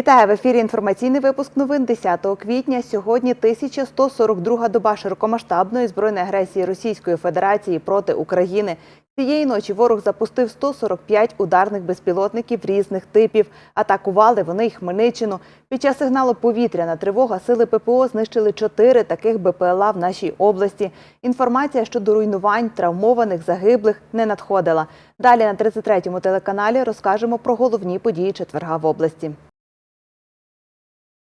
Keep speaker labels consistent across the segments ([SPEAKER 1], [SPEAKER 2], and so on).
[SPEAKER 1] Вітаю в ефірі. Інформаційний випуск новин 10 квітня. Сьогодні 1142 доба широкомасштабної збройної агресії Російської Федерації проти України. Цієї ночі ворог запустив 145 ударних безпілотників різних типів. Атакували вони й Хмельниччину. Під час сигналу повітряна тривога сили ППО знищили чотири таких БПЛА в нашій області. Інформація щодо руйнувань, травмованих, загиблих не надходила. Далі на 33-му телеканалі розкажемо про головні події четверга в області.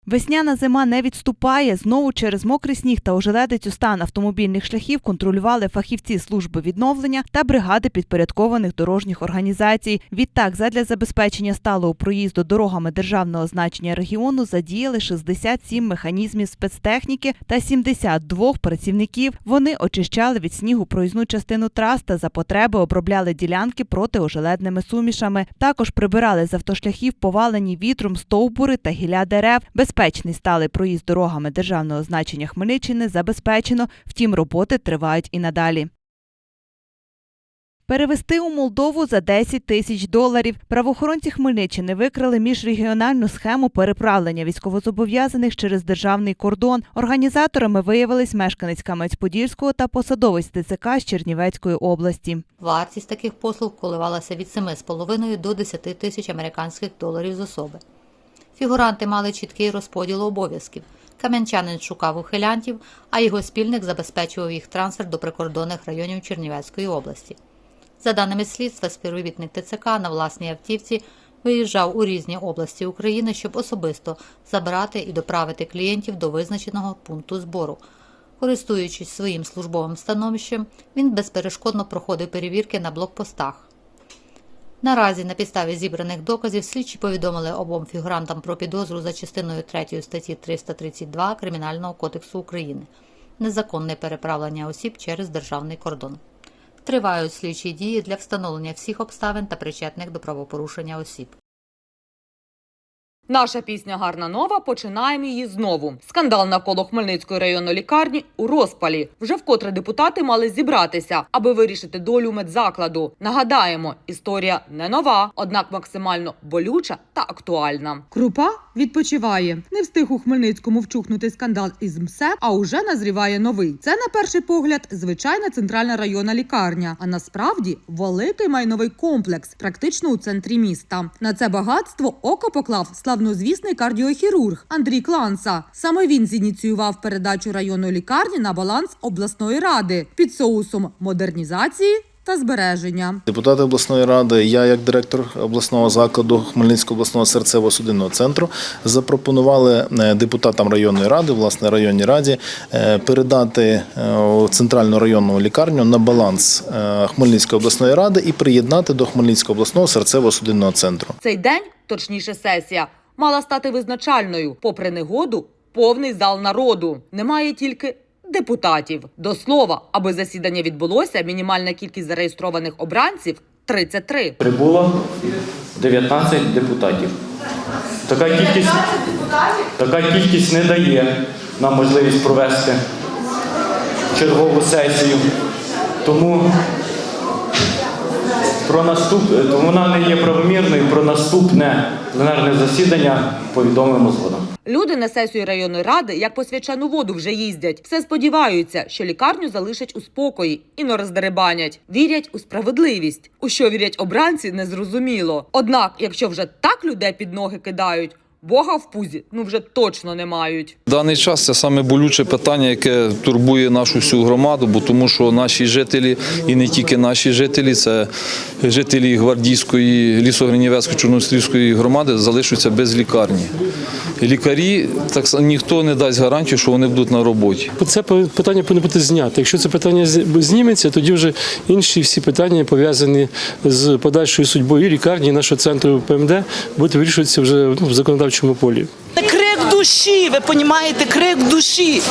[SPEAKER 1] Весняна зима не відступає. Знову через мокрий сніг та ожеледицю стан автомобільних шляхів контролювали фахівці служби відновлення та бригади підпорядкованих дорожніх організацій. Відтак, задля забезпечення сталого проїзду дорогами державного значення регіону задіяли 67 механізмів спецтехніки та 72 працівників. Вони очищали від снігу проїзну частину трас та за потреби обробляли ділянки протиожеледними сумішами. Також прибирали з автошляхів повалені вітром стовбури та гілля дерев. Безпечний сталий проїзд дорогами державного значення Хмельниччини забезпечено, втім роботи тривають і надалі. Перевести у Молдову за 10 тисяч доларів. Правоохоронці Хмельниччини викрили міжрегіональну схему переправлення військовозобов'язаних через державний кордон. Організаторами виявились мешканець Кам'янець-Подільського та посадовець ТЦК з Чернівецької області.
[SPEAKER 2] Вартість таких послуг коливалася від 7,5 до 10 тисяч американських доларів з особи. Фігуранти мали чіткий розподіл обов'язків. Кам'янчанин шукав ухилянтів, а його спільник забезпечував їх трансфер до прикордонних районів Чернівецької області. За даними слідства, співробітник ТЦК на власній автівці виїжджав у різні області України, щоб особисто забрати і доправити клієнтів до визначеного пункту збору. Користуючись своїм службовим становищем, він безперешкодно проходив перевірки на блокпостах. Наразі на підставі зібраних доказів слідчі повідомили обом фігурантам про підозру за частиною 3 статті 332 Кримінального кодексу України незаконне переправлення осіб через державний кордон. Тривають слідчі дії для встановлення всіх обставин та причетних до правопорушення осіб.
[SPEAKER 3] Наша пісня Гарна нова. Починаємо її знову. Скандал навколо Хмельницької районної лікарні у розпалі. Вже вкотре депутати мали зібратися, аби вирішити долю медзакладу. Нагадаємо, історія не нова, однак максимально болюча та актуальна.
[SPEAKER 4] Крупа відпочиває. Не встиг у Хмельницькому вчухнути скандал із МСЕК, а уже назріває новий. Це на перший погляд звичайна центральна районна лікарня. А насправді великий майновий комплекс, практично у центрі міста. На це багатство око поклав славнозвісний кардіохірург Андрій Кланса. Саме він зініціював передачу районної лікарні на баланс обласної ради під соусом модернізації. Та збереження
[SPEAKER 5] Депутати обласної ради, я як директор обласного закладу Хмельницького обласного серцево-судинного центру запропонували е, депутатам районної ради, власне районній раді, е, передати е, центральну районну лікарню на баланс Хмельницької обласної ради і приєднати до Хмельницького обласного серцево-судинного центру.
[SPEAKER 3] Цей день, точніше, сесія, мала стати визначальною. Попри негоду, повний зал народу. Немає тільки. Депутатів до слова, аби засідання відбулося, мінімальна кількість зареєстрованих обранців 33.
[SPEAKER 6] Прибуло 19 депутатів. Така кількість, така кількість не дає нам можливість провести чергову сесію. Тому про наступ... вона не є правомірною. Про наступне пленарне засідання повідомимо згодом.
[SPEAKER 3] Люди на сесію районної ради, як по свячену воду, вже їздять. Все сподіваються, що лікарню залишать у спокої і не роздеребанять. Вірять у справедливість. У що вірять обранці, незрозуміло. Однак, якщо вже так людей під ноги кидають, Бога в пузі ну вже точно не мають.
[SPEAKER 7] В Даний час це саме болюче питання, яке турбує нашу всю громаду, бо тому що наші жителі, і не тільки наші жителі, це жителі гвардійської лісогринівецької чорнослівської громади залишаться без лікарні. Лікарі так ніхто не дасть гарантію, що вони будуть на роботі.
[SPEAKER 8] Це питання повинно бути знято. Якщо це питання зніметься, тоді вже інші всі питання пов'язані з подальшою судьбою і лікарні і нашого центру ПМД будуть вирішуватися вже ну, в законодавчому полі.
[SPEAKER 9] Це крик душі, ви розумієте, крик душі.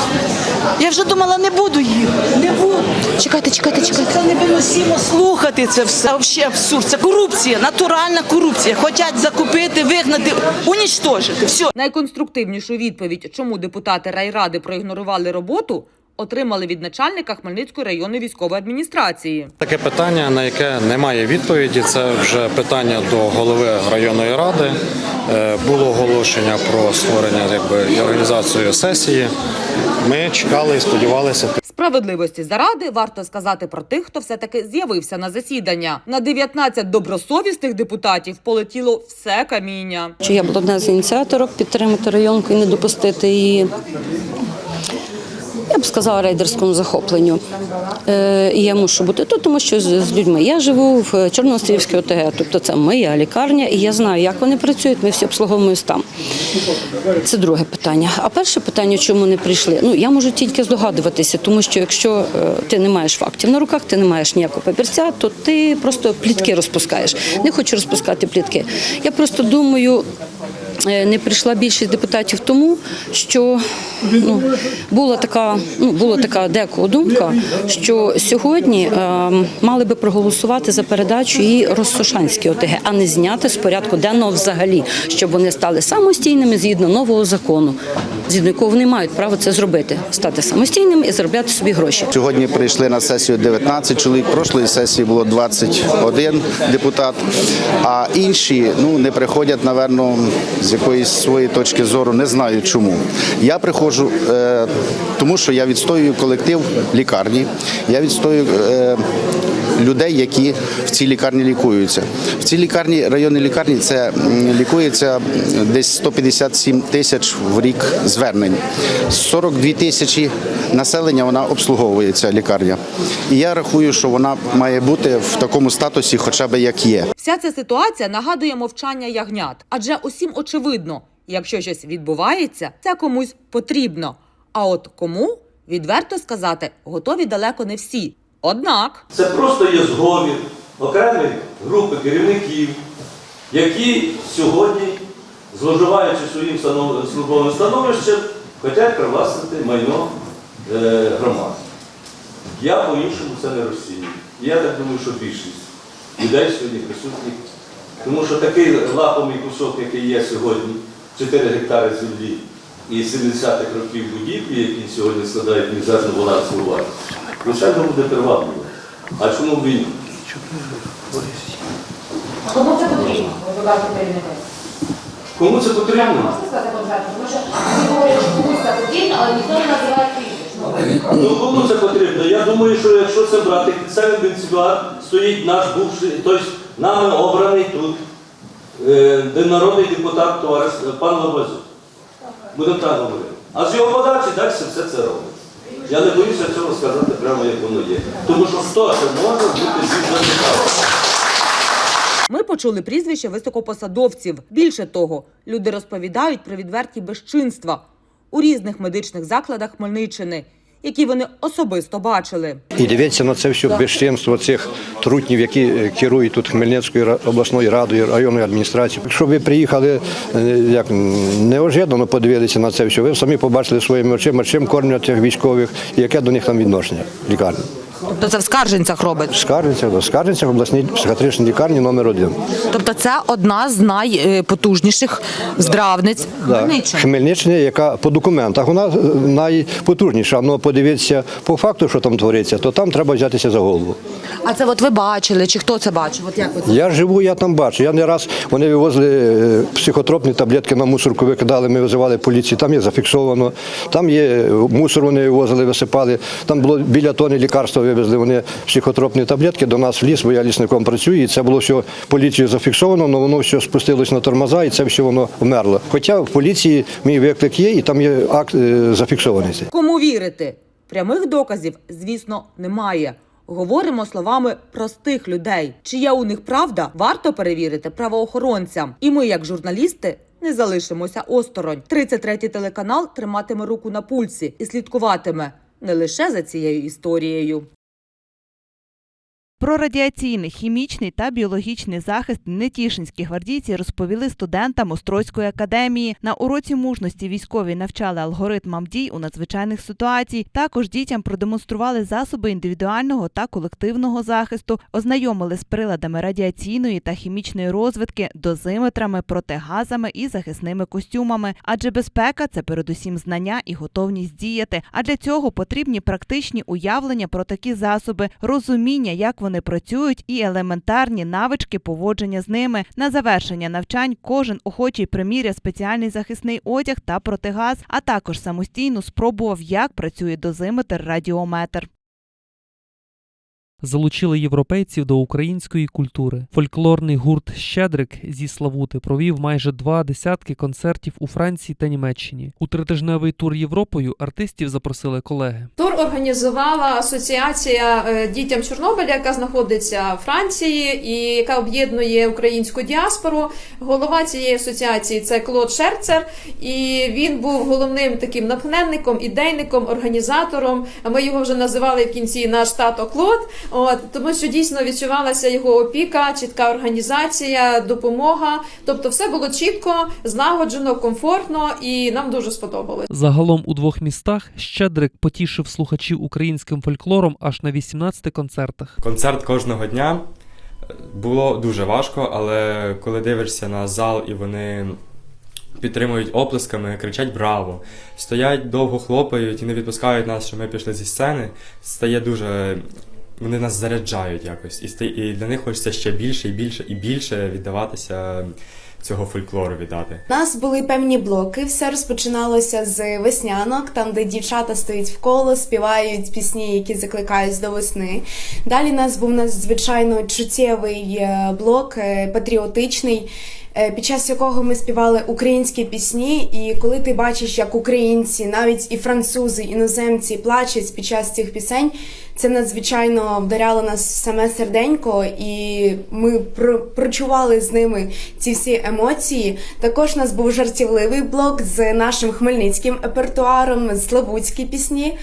[SPEAKER 9] Я вже думала, не буду їх. не буду. Чекайте, чекайте, чекайте. Це невиносимо слухати це все. Взагалі абсурд. Це корупція, натуральна корупція. Хочуть закупити, вигнати, унічтожити. Все.
[SPEAKER 3] Найконструктивнішу відповідь, чому депутати райради проігнорували роботу, отримали від начальника Хмельницької районної військової адміністрації.
[SPEAKER 10] Таке питання, на яке немає відповіді, це вже питання до голови районної ради. Е, Було оголошення про створення якби, і організацію сесії. Ми чекали і сподівалися.
[SPEAKER 3] Справедливості заради варто сказати про тих, хто все-таки з'явився на засідання. На 19 добросовісних депутатів полетіло все каміння.
[SPEAKER 11] Що я була одна з ініціаторок підтримати районку і не допустити її. Я б сказала рейдерському захопленню. Е, і я мушу бути тут, тому що з, людьми я живу в Чорноострівській ОТГ, тобто це моя лікарня, і я знаю, як вони працюють. Ми всі обслуговуємося там. Це друге питання. А перше питання, чому не прийшли? Ну я можу тільки здогадуватися, тому що якщо е, ти не маєш фактів на руках, ти не маєш ніякого папірця, то ти просто плітки розпускаєш. Не хочу розпускати плітки. Я просто думаю. Е, Не прийшла більшість депутатів тому, що ну, була така, ну була така декого думка, що сьогодні е, мали би проголосувати за передачу її Росошанській ОТГ, а не зняти з порядку денного взагалі, щоб вони стали самостійними згідно нового закону, згідно якого вони мають право це зробити, стати самостійними і заробляти собі гроші.
[SPEAKER 12] Сьогодні прийшли на сесію 19 чоловік. Прошлої сесії було 21 депутат. А інші ну не приходять, напевно, з якоїсь своєї точки зору. Не знаю чому. Я приходжу, е, тому що я відстоюю колектив лікарні. Я відстоюю. Людей, які в цій лікарні лікуються. В цій лікарні, районній лікарні, це лікується десь 157 тисяч в рік звернень. 42 тисячі населення вона обслуговує ця лікарня. І я рахую, що вона має бути в такому статусі, хоча б як є.
[SPEAKER 3] Вся ця ситуація нагадує мовчання ягнят, адже усім очевидно, якщо щось відбувається, це комусь потрібно. А от кому відверто сказати готові далеко не всі. Однак
[SPEAKER 13] Це просто є зговір окремих групи керівників, які сьогодні, зловживаючи своїм службовим становищем, хочуть привласнити майно е, громади. Я по-іншому це не розцінюю. Я так думаю, що більшість людей сьогодні присутніх. Тому що такий лапомий кусок, який є сьогодні, 4 гектари землі і 70-х років будівлі, які сьогодні складають мізерну балансову вартість, звичайно буде привабливо. А чому б і ні?
[SPEAKER 2] Кому це потрібно? Ви кажете керівника.
[SPEAKER 13] Кому це потрібно?
[SPEAKER 2] сказати конкретно, тому що всі говорять, що комусь це потрібно, але ніхто не називає.
[SPEAKER 13] Ну кому це потрібно? Я думаю, що якщо це брати під самим стоїть наш бувший, тобто нами обраний тут е, народний депутат товариш е, пан Лобазюк. Будемо так говорити. А з його подачі далі все це робить. Я не боюся цього сказати прямо, як воно є. Тому що хто це може бути зі
[SPEAKER 3] ми почули прізвище високопосадовців. Більше того, люди розповідають про відверті безчинства у різних медичних закладах Хмельниччини, які вони особисто бачили.
[SPEAKER 10] І дивіться на це все безчинство цих трутнів, які е, керують тут Хмельницькою обласною радою, районною адміністрацією. Якщо ви приїхали е, як неожиданно подивилися на це все, ви самі побачили своїми очима, чим кормлять цих військових і яке до них там відношення лікарні.
[SPEAKER 3] Тобто це в скарженцях робить.
[SPEAKER 10] Скаржиться, да, скаржиться в обласній психіатричній лікарні номер один.
[SPEAKER 3] Тобто це одна з найпотужніших здравниць
[SPEAKER 10] Да. Хмельниччини, яка по документах вона е, найпотужніша. але подивіться по факту, що там твориться, то там треба взятися за голову.
[SPEAKER 3] А це от ви бачили, чи хто це бачив? От як ви?
[SPEAKER 10] Я живу, я там бачу. Я не раз вони вивозили е, психотропні таблетки на мусорку, викидали, ми визивали поліцію. Там є зафіксовано. Там є е, мусор, вони вивозили, висипали. Там було біля тони лікарства вивезли вони психотропні таблетки до нас в ліс, бо я лісником працюю. І це було все поліцією зафіксовано, але воно все спустилось на тормоза, і це все воно вмерло. Хоча в поліції мій виклик є, і там є акт е, зафіксований. цей.
[SPEAKER 3] Кому вірити? Прямих доказів, звісно, немає. Говоримо словами простих людей. Чи є у них правда, варто перевірити правоохоронцям. І ми, як журналісти, не залишимося осторонь. 33-й телеканал триматиме руку на пульсі і слідкуватиме не лише за цією історією.
[SPEAKER 1] Про радіаційний, хімічний та біологічний захист нетішинські гвардійці розповіли студентам Острозької академії. На уроці мужності військові навчали алгоритмам дій у надзвичайних ситуацій. Також дітям продемонстрували засоби індивідуального та колективного захисту, ознайомили з приладами радіаційної та хімічної розвитки, дозиметрами, протигазами і захисними костюмами. Адже безпека це передусім знання і готовність діяти. А для цього потрібні практичні уявлення про такі засоби, розуміння, як вони працюють, і елементарні навички поводження з ними. На завершення навчань кожен охочий приміряє спеціальний захисний одяг та протигаз, а також самостійно спробував, як працює дозиметр радіометр.
[SPEAKER 14] Залучили європейців до української культури. Фольклорний гурт Щедрик зі Славути провів майже два десятки концертів у Франції та Німеччині. У тритижневий тур Європою артистів запросили колеги.
[SPEAKER 15] Тур організувала асоціація е, дітям Чорнобиля, яка знаходиться в Франції і яка об'єднує українську діаспору. Голова цієї асоціації це Клод Шерцер, і він був головним таким натхненником, ідейником, організатором. Ми його вже називали в кінці наш тато Клод. От тому, що дійсно відчувалася його опіка, чітка організація, допомога. Тобто, все було чітко, злагоджено, комфортно, і нам дуже сподобалось.
[SPEAKER 14] Загалом у двох містах Щедрик потішив слухачів українським фольклором аж на 18 концертах.
[SPEAKER 16] Концерт кожного дня було дуже важко, але коли дивишся на зал і вони підтримують оплесками, кричать браво, стоять довго хлопають і не відпускають нас, що ми пішли зі сцени, стає дуже. Вони нас заряджають якось, і для них хочеться ще більше і більше і більше віддаватися цього фольклору віддати.
[SPEAKER 17] У нас були певні блоки. Все розпочиналося з веснянок, там де дівчата стоять в коло, співають пісні, які закликають до весни. Далі у нас був надзвичайно чуттєвий е, блок, е, патріотичний. Е, Під час якого ми співали українські пісні, і коли ти бачиш, як українці, навіть і французи, іноземці плачуть під час цих пісень, це надзвичайно вдаряло нас в саме серденько, і ми про- прочували з ними ці всі емоції. Також у нас був жартівливий блок з нашим хмельницьким репертуаром, славутські пісні.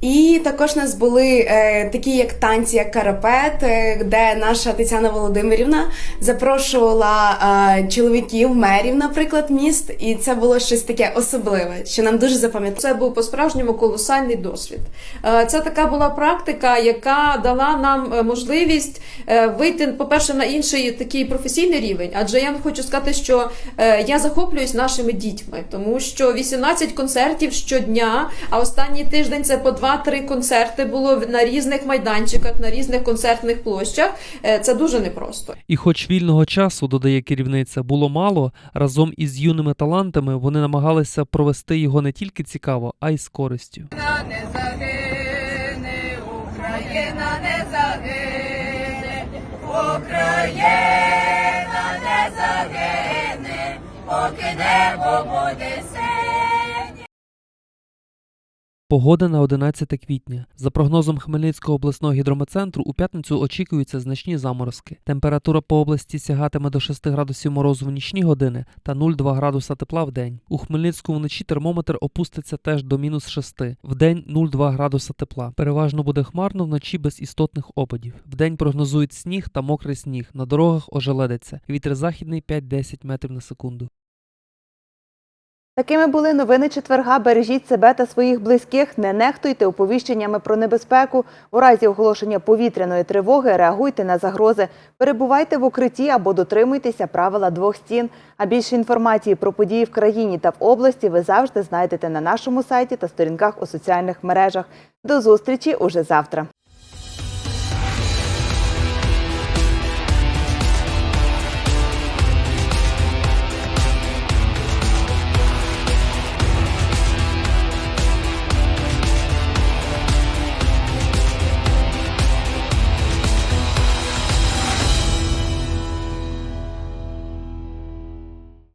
[SPEAKER 17] І також у нас були е, такі як танці, як карапет, е, де наша Тетяна Володимирівна запрошувала е, чоловіків, мерів, наприклад, міст, і це було щось таке особливе, що нам дуже запам'яталося.
[SPEAKER 15] Це був по-справжньому колосальний досвід. Це така була практика, яка дала нам можливість вийти, по-перше, на інший такий професійний рівень. Адже я хочу сказати, що я захоплююсь нашими дітьми, тому що 18 концертів щодня, а останній тиждень це по 2-3 концерти було на різних майданчиках, на різних концертних площах. Е, Це дуже непросто.
[SPEAKER 14] І хоч вільного часу, додає керівниця, було мало, разом із юними талантами вони намагалися провести його не тільки цікаво, а й з користю.
[SPEAKER 18] Україна не загине, Україна не загине, поки небо буде
[SPEAKER 14] Погода на 11 квітня. За прогнозом Хмельницького обласного гідрометцентру, у п'ятницю очікуються значні заморозки. Температура по області сягатиме до 6 градусів морозу в нічні години та 0,2 градуса тепла в день. У Хмельницькому вночі термометр опуститься теж до мінус 6. В день 0,2 градуса тепла. Переважно буде хмарно вночі без істотних опадів. В день прогнозують сніг та мокрий сніг. На дорогах ожеледиться. Вітер західний 5-10 метрів на секунду.
[SPEAKER 1] Такими були новини четверга. Бережіть себе та своїх близьких. Не нехтуйте оповіщеннями про небезпеку. У разі оголошення повітряної тривоги реагуйте на загрози. Перебувайте в укритті або дотримуйтеся правила двох стін. А більше інформації про події в країні та в області ви завжди знайдете на нашому сайті та сторінках у соціальних мережах. До зустрічі уже завтра.